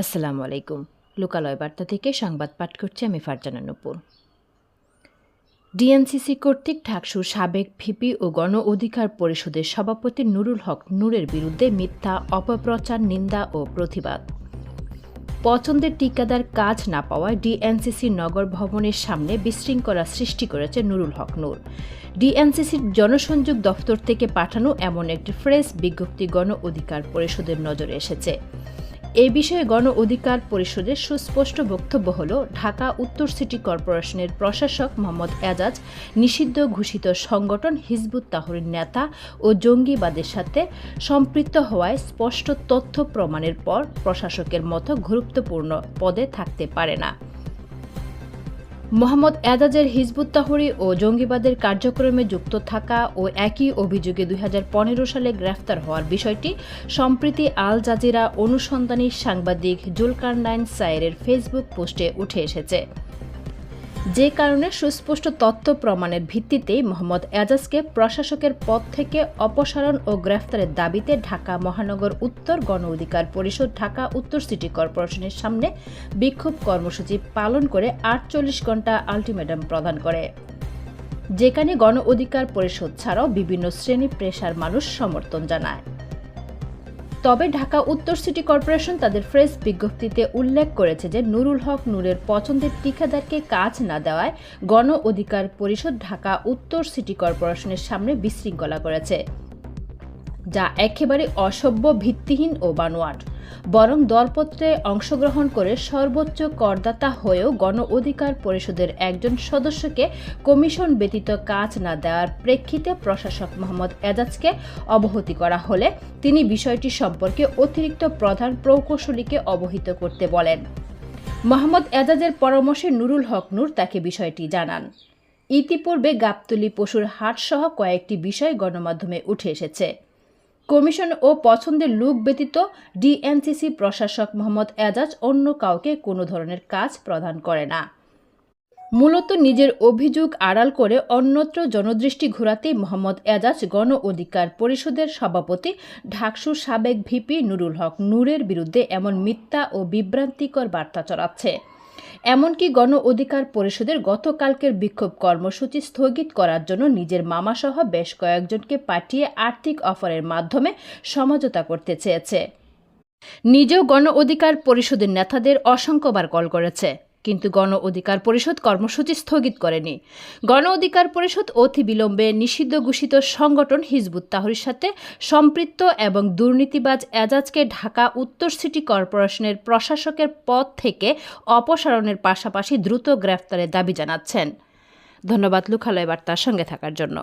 আসসালামু আলাইকুম। লোকালয় বার্তা থেকে সংবাদ পাঠ করছি আমি ফারজানা নুপুর। ডিএনসিসি কর্তৃক ঢাকসুর সাবেক ভিপি ও গণ অধিকার পরিষদের সভাপতি নুরুল হক নূরের বিরুদ্ধে মিথ্যা, অপপ্রচার, নিন্দা ও প্রতিবাদ। পছন্দের টিকাদার কাজ না পাওয়ায় ডিএনসিসি নগর ভবনের সামনে বিশৃঙ্খলা সৃষ্টি করেছে নুরুল হক নূর। ডিএনসিসির জনসংযোগ দফতর থেকে পাঠানো এমন একটি ফ্রেশ বিজ্ঞপ্তি গণ অধিকার পরিষদের নজরে এসেছে। এ বিষয়ে গণ অধিকার পরিষদের সুস্পষ্ট বক্তব্য হল ঢাকা উত্তর সিটি কর্পোরেশনের প্রশাসক মোহাম্মদ এজাজ, নিষিদ্ধ ঘোষিত সংগঠন হিজবুত তাহরির নেতা ও জঙ্গিবাদের সাথে সম্পৃক্ত হওয়ায় স্পষ্ট তথ্য প্রমাণের পর প্রশাসকের মতো গুরুত্বপূর্ণ পদে থাকতে পারে না। মোহাম্মদ এজাজের হিজবুত তাহরি ও জঙ্গিবাদের কার্যক্রমে যুক্ত থাকা ও একই অভিযোগে দুই হাজার পনেরো সালে গ্রেফতার হওয়ার বিষয়টি সম্প্রতি আল জাজিরা অনুসন্ধানী সাংবাদিক জুলকারনাইন সায়েরের ফেসবুক পোস্টে উঠে এসেছে। যে কারণে সুস্পষ্ট তথ্য প্রমাণের ভিত্তিতেই মোহাম্মদ এজাজকে প্রশাসকের পদ থেকে অপসারণ ও গ্রেফতারের দাবিতে ঢাকা মহানগর উত্তর গণ অধিকার পরিষদ, ঢাকা উত্তর সিটি কর্পোরেশনের সামনে বিক্ষোভ কর্মসূচি পালন করে আটচল্লিশ ঘণ্টা আলটিমেটাম প্রদান করে। যেখানে গণ অধিকার পরিষদ ছাড়াও বিভিন্ন শ্রেণি পেশার মানুষ সমর্থন জানায়। তবে ঢাকা উত্তর সিটি কর্পোরেশন তাদের ফ্রেশ বিজ্ঞপ্তিতে উল্লেখ করেছে যে নুরুল হক নূরের পছন্দের ঠিকাদারকে কাজ না দেওয়ায় গণ অধিকার পরিষদ ঢাকা উত্তর সিটি কর্পোরেশনের সামনে বিশৃঙ্খলা করেছে। যা একেবারে অসভ্য, ভিত্তিহীন ও বানোয়াট। বরং দরপত্রে অংশগ্রহণ করে সর্বোচ্চ করদাতা হয়েও গণ অধিকার পরিষদের একজন সদস্যকে কমিশন ব্যতীত কাজ না দেওয়ার প্রেক্ষিতে প্রশাসক মোহাম্মদ এজাজকে অবহতি করা হলে তিনি বিষয়টি সম্পর্কে অতিরিক্ত প্রধান প্রকৌশলীকে অবহিত করতে বলেন। মোহাম্মদ এজাজের পরামর্শে নুরুল হক নূর তাকে বিষয়টি জানান। ইতিপূর্বে গাবতলি পশুর হাটসহ কয়েকটি বিষয় গণমাধ্যমে উঠে এসেছে। কমিশন ও পছন্দের লুক ব্যতীত ডিএনসিসি প্রশাসক মোহাম্মদ এজাজ অন্য কাউকে কোনো ধরনের কাজ প্রদান করে না। মূলত নিজের অভিযোগ আড়াল করে অন্যত্র জনদৃষ্টি ঘোরাতেই মোহাম্মদ এজাজ গণ অধিকার পরিষদের সভাপতি ঢাকসুর সাবেক ভিপি নুরুল হক নূরের বিরুদ্ধে এমন মিথ্যা ও বিভ্রান্তিকর বার্তা চড়াচ্ছে এমনকি গণ অধিকার পরিষদের গতকালকের বিক্ষোভ কর্মসূচি স্থগিত করার জন্য নিজের মামাসহ বেশ কয়েকজনকে পাঠিয়ে আর্থিক অফারের মাধ্যমে সমঝোতা করতে চেয়েছে। নিজেও গণ অধিকার পরিষদের নেতাদের অসংখ্যবার কল করেছে। কিন্তু গণ অধিকার পরিষদ কর্মসূচি স্থগিত করেনি। গণ অধিকার পরিষদ অতি বিলম্বে নিষিদ্ধ ঘোষিত সংগঠন হিজবুত তাহরির সাথে সম্পৃক্ত এবং দুর্নীতিবাজ এজাজকে ঢাকা উত্তর সিটি কর্পোরেশনের প্রশাসকের পদ থেকে অপসারণের পাশাপাশি দ্রুত গ্রেফতারের দাবি জানাচ্ছেন। ধন্যবাদ, লুখালয় বার্তার সঙ্গে থাকার জন্য।